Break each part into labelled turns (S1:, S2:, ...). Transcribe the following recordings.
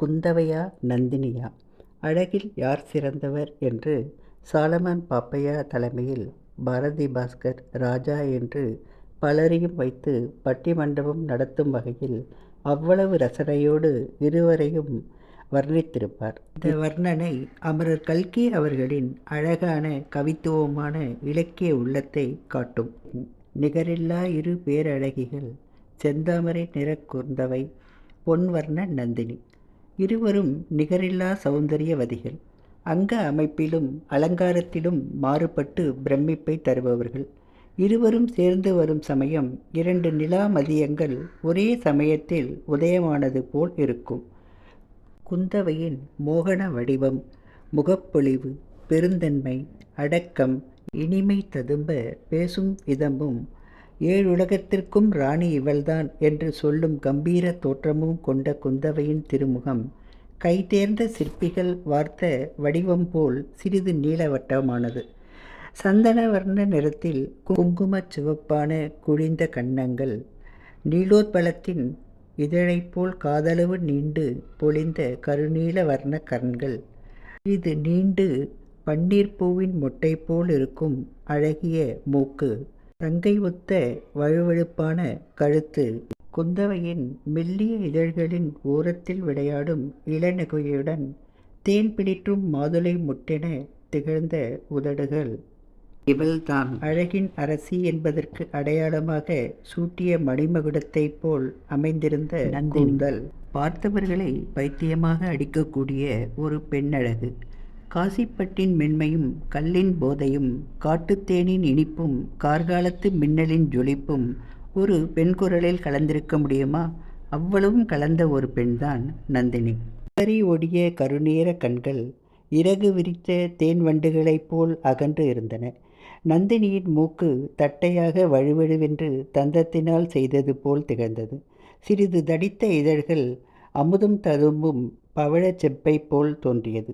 S1: குந்தவையா நந்தினியா? அழகில் யார் சிறந்தவர் என்று சாலமன் பாப்பையா தலைமையில் பாரதி பாஸ்கர் ராஜா என்று பலரையும் வைத்து பட்டிமண்டபம் நடத்தும் வகையில் அவ்வளவு ரசனையோடு இருவரையும் வர்ணித்திருப்பார். இந்த வர்ணனை அமரர் கல்கி அவர்களின் அழகான கவித்துவமான இலக்கிய உள்ளத்தை காட்டும். நிகரில்லா இரு பேரழகிகள் செந்தாமரை நிற கூர்ந்தவை பொன்வர்ண நந்தினி. இருவரும் நிகரில்லா சௌந்தரியவதிகள். அங்க அமைப்பிலும் அலங்காரத்திலும் மாறுபட்டு பிரமிப்பை தருபவர்கள். இருவரும் சேர்ந்து வரும் சமயம் இரண்டு நிலா மதியங்கள் ஒரே சமயத்தில் உதயமானது போல் இருக்கும். குந்தவையின் மோகன வடிவம் முகப்பொழிவு பெருந்தன்மை அடக்கம் இனிமை ததும்ப பேசும் விதமும் ஏழுலகத்திற்கும் ராணி இவள்தான் என்று சொல்லும் கம்பீர தோற்றமும் கொண்ட குந்தவையின் திருமுகம். கைதேர்ந்த சிற்பிகள் வார்த்த வடிவம் போல் சிறிது நீளவட்டமானது. சந்தனவர்ண நிறத்தில் குங்குமச் சிவப்பான குழிந்த கன்னங்கள். நீலோத்பலத்தின் இதழைப் போல் காதளவு நீண்டு பொழிந்த கருநீல வர்ண கண்கள் இது நீண்டு பன்னீர் பூவின் மொட்டை போல் இருக்கும் அழகிய மூக்கு. தங்கை ஒத்த வழுவழுப்பான கழுத்து. குந்தவையின் மெல்லிய இதழ்களின் ஓரத்தில் விளையாடும் இளநகையுடன் தேன் பிடிற்றும் மாதுளை முட்டென திகழ்ந்த உதடுகள். இவள்தான். அழகின் அரசி என்பதற்கு அடையாளமாக சூட்டிய மணிமகுடத்தைப் போல் அமைந்திருந்த நந்தூந்தல் பார்த்தவர்களை பைத்தியமாக அடிக்கக்கூடிய ஒரு பெண்ணழகு. காசிப்பட்டின் மென்மையும் கல்லின் போதையும் காட்டுத்தேனின் இனிப்பும் கார்காலத்து மின்னலின் ஜொலிப்பும் ஒரு பெண் குரலில் கலந்திருக்க முடியுமா? அவ்வளவும் கலந்த ஒரு பெண்தான் நந்தினி. கரி ஒடிய கருநீர கண்கள் இறகு விரித்த தேன் வண்டுகளைப் போல் அகன்று இருந்தன. நந்தினியின் மூக்கு தட்டையாக வழுவழுவென்று தந்தத்தினால் செய்தது போல் திகழ்ந்தது. சிறிது தடித்த இதழ்கள் அமுதும் ததும்பும் பவழச் செப்பை போல் தோன்றியது.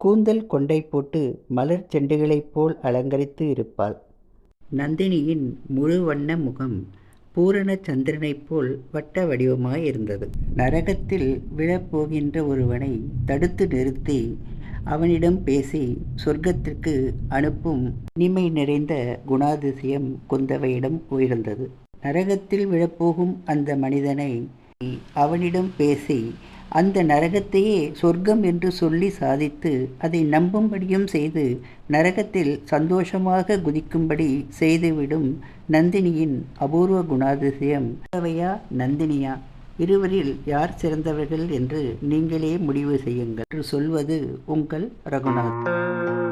S1: கூந்தல் கொண்டை போட்டு மலர் செண்டுகளைப் போல் அலங்கரித்து இருப்பாள். நந்தினியின் முழு வண்ண முகம் பூரண சந்திரனைப் போல் வட்ட வடிவமாய் இருந்தது. நரகத்தில் விழப்போகின்ற ஒருவனை தடுத்து நிறுத்தி அவனிடம் பேசி சொர்க்கத்திற்கு அனுப்பும் இனிமை நிறைந்த குணாதிசயம் குந்தவையிடம் உயர்ந்தது நரகத்தில் விழப்போகும் அந்த மனிதனை அவனிடம் பேசி அந்த நரகத்தையே சொர்க்கம் என்று சொல்லி சாதித்து அதை நம்பும்படியும் செய்து நரகத்தில் சந்தோஷமாக குதிக்கும்படி செய்துவிடும் நந்தினியின் அபூர்வ குணாதிசயம். குந்தவையா நந்தினியா? இருவரில் யார் சிறந்தவர்கள்? என்று நீங்களே முடிவு செய்யுங்கள். என்று சொல்வது உங்கள் ரகுநாத்